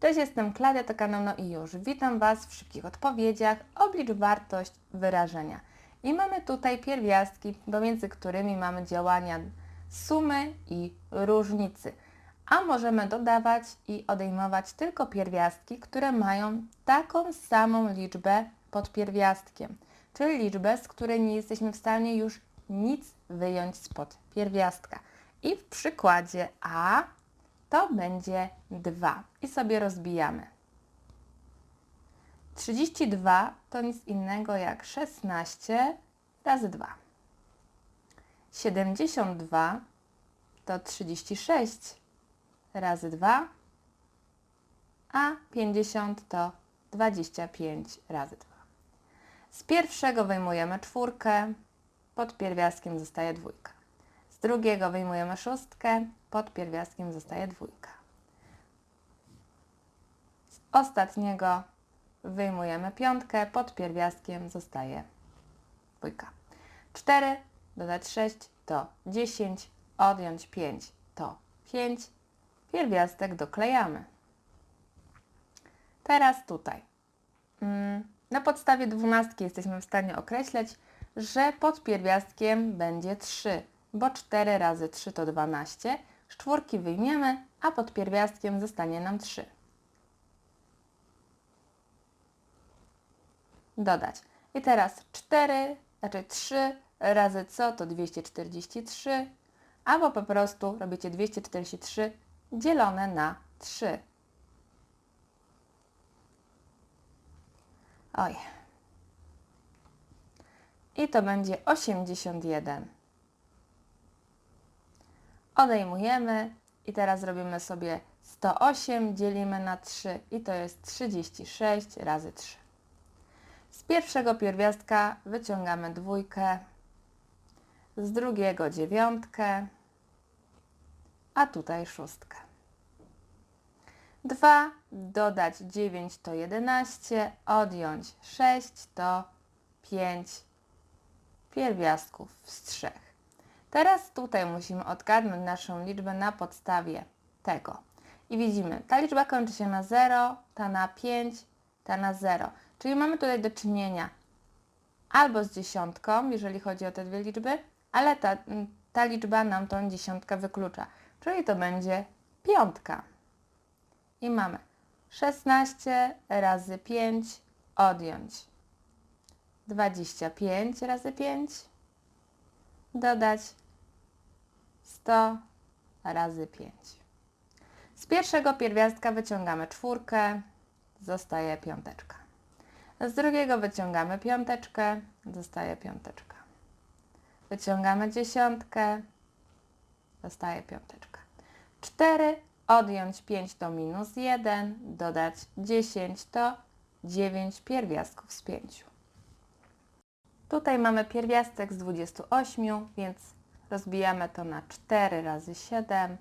Cześć, jestem Klaudia, to No i już. Witam Was w szybkich odpowiedziach. Oblicz wartość wyrażenia. I mamy tutaj pierwiastki, pomiędzy którymi mamy działania sumy i różnicy. A możemy dodawać i odejmować tylko pierwiastki, które mają taką samą liczbę pod pierwiastkiem. Czyli liczbę, z której nie jesteśmy w stanie już nic wyjąć spod pierwiastka. I w przykładzie A to będzie 2 i sobie rozbijamy. 32 to nic innego jak 16 razy 2. 72 to 36 razy 2, a 50 to 25 razy 2. Z pierwszego wyjmujemy czwórkę, pod pierwiastkiem zostaje dwójka. Drugiego wyjmujemy szóstkę, pod pierwiastkiem zostaje dwójka. Z ostatniego wyjmujemy piątkę, pod pierwiastkiem zostaje dwójka. 4 dodać 6 to 10, odjąć 5 to 5, pierwiastek doklejamy. Teraz tutaj. Mm, Na podstawie dwunastki jesteśmy w stanie określić, że pod pierwiastkiem będzie 3, bo 4 razy 3 to 12. Z czwórki wyjmiemy, a pod pierwiastkiem zostanie nam 3. Dodać. I teraz 4, znaczy 3 razy co to 243, albo po prostu robicie 243 dzielone na 3. Oj. I to będzie 81. Odejmujemy i teraz robimy sobie 108 dzielimy na 3 i to jest 36 razy 3. Z pierwszego pierwiastka wyciągamy dwójkę, z drugiego dziewiątkę, a tutaj szóstkę. 2 dodać 9 to 11, odjąć 6 to 5 pierwiastków z 3. Teraz tutaj musimy odgadnąć naszą liczbę na podstawie tego. I widzimy, ta liczba kończy się na 0, ta na 5, ta na 0. Czyli mamy tutaj do czynienia albo z dziesiątką, jeżeli chodzi o te dwie liczby, ale ta, ta liczba nam tą dziesiątkę wyklucza. Czyli to będzie piątka. I mamy 16 razy 5 odjąć 25 razy 5 dodać 100 razy 5. Z pierwszego pierwiastka wyciągamy czwórkę, zostaje piąteczka. Z drugiego wyciągamy piąteczkę, zostaje piąteczka. Wyciągamy dziesiątkę, zostaje piąteczka. 4 odjąć 5 to minus 1, dodać 10 to 9 pierwiastków z 5. Tutaj mamy pierwiastek z 28, więc rozbijamy to na 4 razy 7.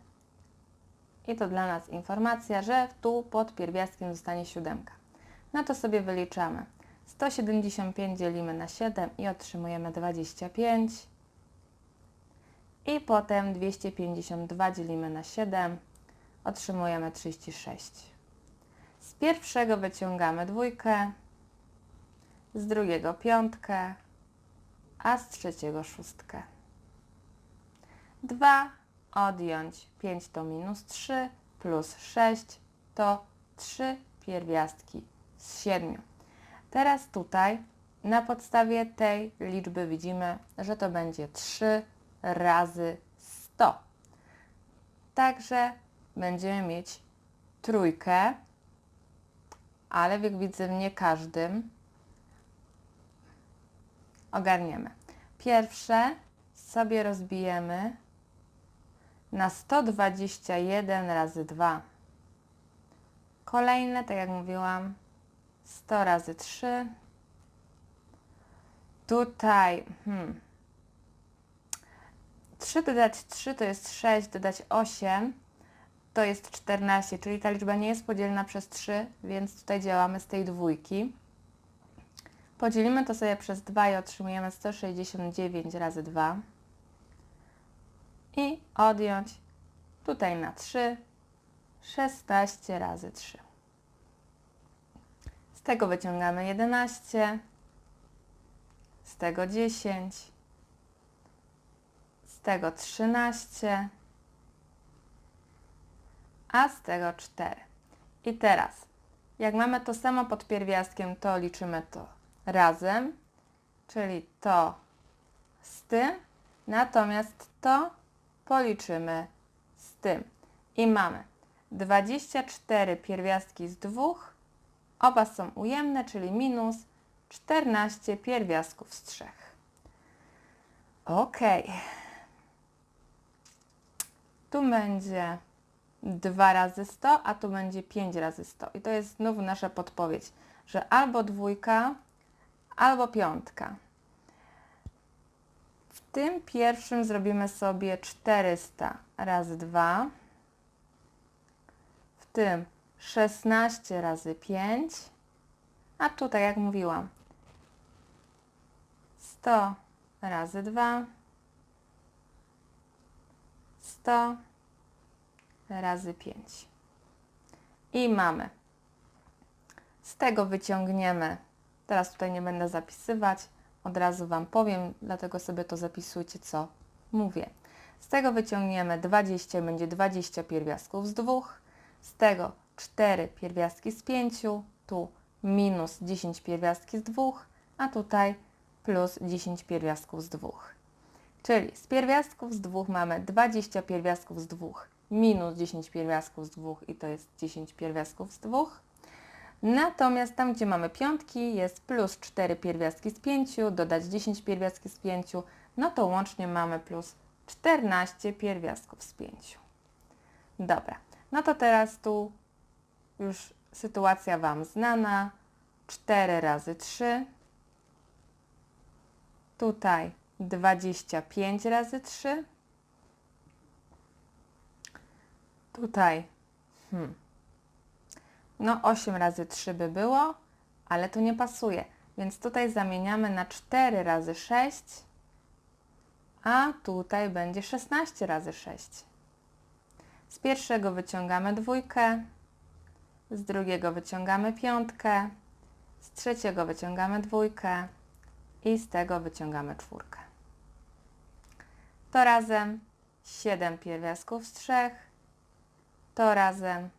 I to dla nas informacja, że tu pod pierwiastkiem zostanie siódemka. No to sobie wyliczamy. 175 dzielimy na 7 i otrzymujemy 25. I potem 252 dzielimy na 7, otrzymujemy 36. Z pierwszego wyciągamy dwójkę, z drugiego piątkę, a z trzeciego szóstkę. 2 odjąć 5 to minus 3, plus 6 to 3 pierwiastki z 7. Teraz tutaj na podstawie tej liczby widzimy, że to będzie 3 razy 100. Także będziemy mieć trójkę, ale jak widzę nie każdym ogarniemy. Pierwsze sobie rozbijemy na 121 razy 2. Kolejne, tak jak mówiłam, 100 razy 3. Tutaj hmm, 3 dodać 3 to jest 6, dodać 8 to jest 14, czyli ta liczba nie jest podzielna przez 3, więc tutaj działamy z tej dwójki. Podzielimy to sobie przez 2 i otrzymujemy 169 razy 2. Odjąć. Tutaj na 3, 16 razy 3. Z tego wyciągamy 11, z tego 10, z tego 13, a z tego 4. I teraz, jak mamy to samo pod pierwiastkiem, to liczymy to razem, czyli to z tym, natomiast to policzymy z tym. I mamy 24 pierwiastki z dwóch, oba są ujemne, czyli minus 14 pierwiastków z trzech. Ok. Tu będzie 2 razy 100, a tu będzie 5 razy 100. I to jest znowu nasza podpowiedź, że albo dwójka, albo piątka. Tym pierwszym zrobimy sobie 400 razy 2. W tym 16 razy 5. A tutaj, jak mówiłam, 100 razy 2. 100 razy 5. I mamy. Z tego wyciągniemy, teraz tutaj nie będę zapisywać, od razu Wam powiem, dlatego sobie to zapisujcie, co mówię. Z tego wyciągniemy 20, będzie 20 pierwiastków z dwóch, z tego 4 pierwiastki z 5, tu minus 10 pierwiastki z dwóch, a tutaj plus 10 pierwiastków z dwóch. Czyli z pierwiastków z dwóch mamy 20 pierwiastków z dwóch minus 10 pierwiastków z dwóch i to jest 10 pierwiastków z dwóch. Natomiast tam, gdzie mamy piątki, jest plus 4 pierwiastki z 5, dodać 10 pierwiastki z 5, no to łącznie mamy plus 14 pierwiastków z 5. Dobra, no to teraz tu już sytuacja Wam znana. 4 razy 3. Tutaj 25 razy 3. Tutaj, hmm. No 8 razy 3 by było, ale to nie pasuje. Więc tutaj zamieniamy na 4 razy 6, a tutaj będzie 16 razy 6. Z pierwszego wyciągamy dwójkę, z drugiego wyciągamy piątkę, z trzeciego wyciągamy dwójkę i z tego wyciągamy czwórkę. To razem 7 pierwiastków z 3, to razem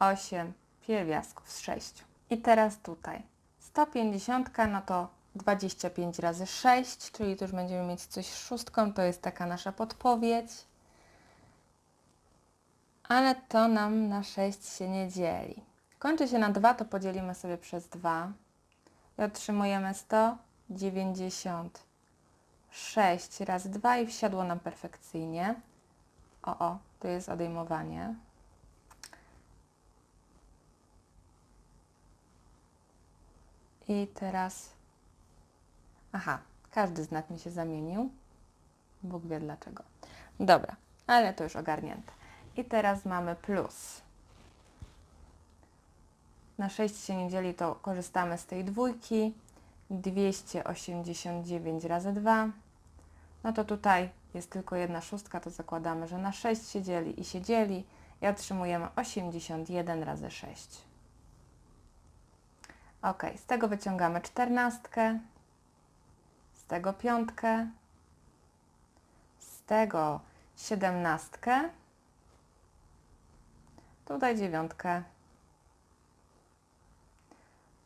8 pierwiastków z 6. I teraz tutaj 150, no to 25 razy 6, czyli tu już będziemy mieć coś z szóstką, to jest taka nasza podpowiedź. Ale to nam na 6 się nie dzieli. Kończy się na 2, to podzielimy sobie przez 2 i otrzymujemy 196 razy 2 i wsiadło nam perfekcyjnie. O, o, to jest odejmowanie. I teraz... Aha, każdy znak mi się zamienił. Bóg wie dlaczego. Dobra, ale to już ogarnięte. I teraz mamy plus. Na 6 się nie dzieli, to korzystamy z tej dwójki. 289 razy 2. No to tutaj jest tylko jedna szóstka, to zakładamy, że na 6 się dzieli i się dzieli i otrzymujemy 81 razy 6. Ok, z tego wyciągamy czternastkę, z tego piątkę, z tego siedemnastkę, tutaj dziewiątkę.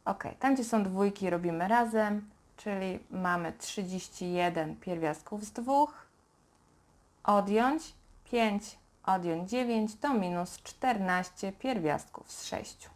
Ok, tam gdzie są dwójki robimy razem, czyli mamy 31 pierwiastków z dwóch, odjąć 5, odjąć 9 to minus 14 pierwiastków z 6.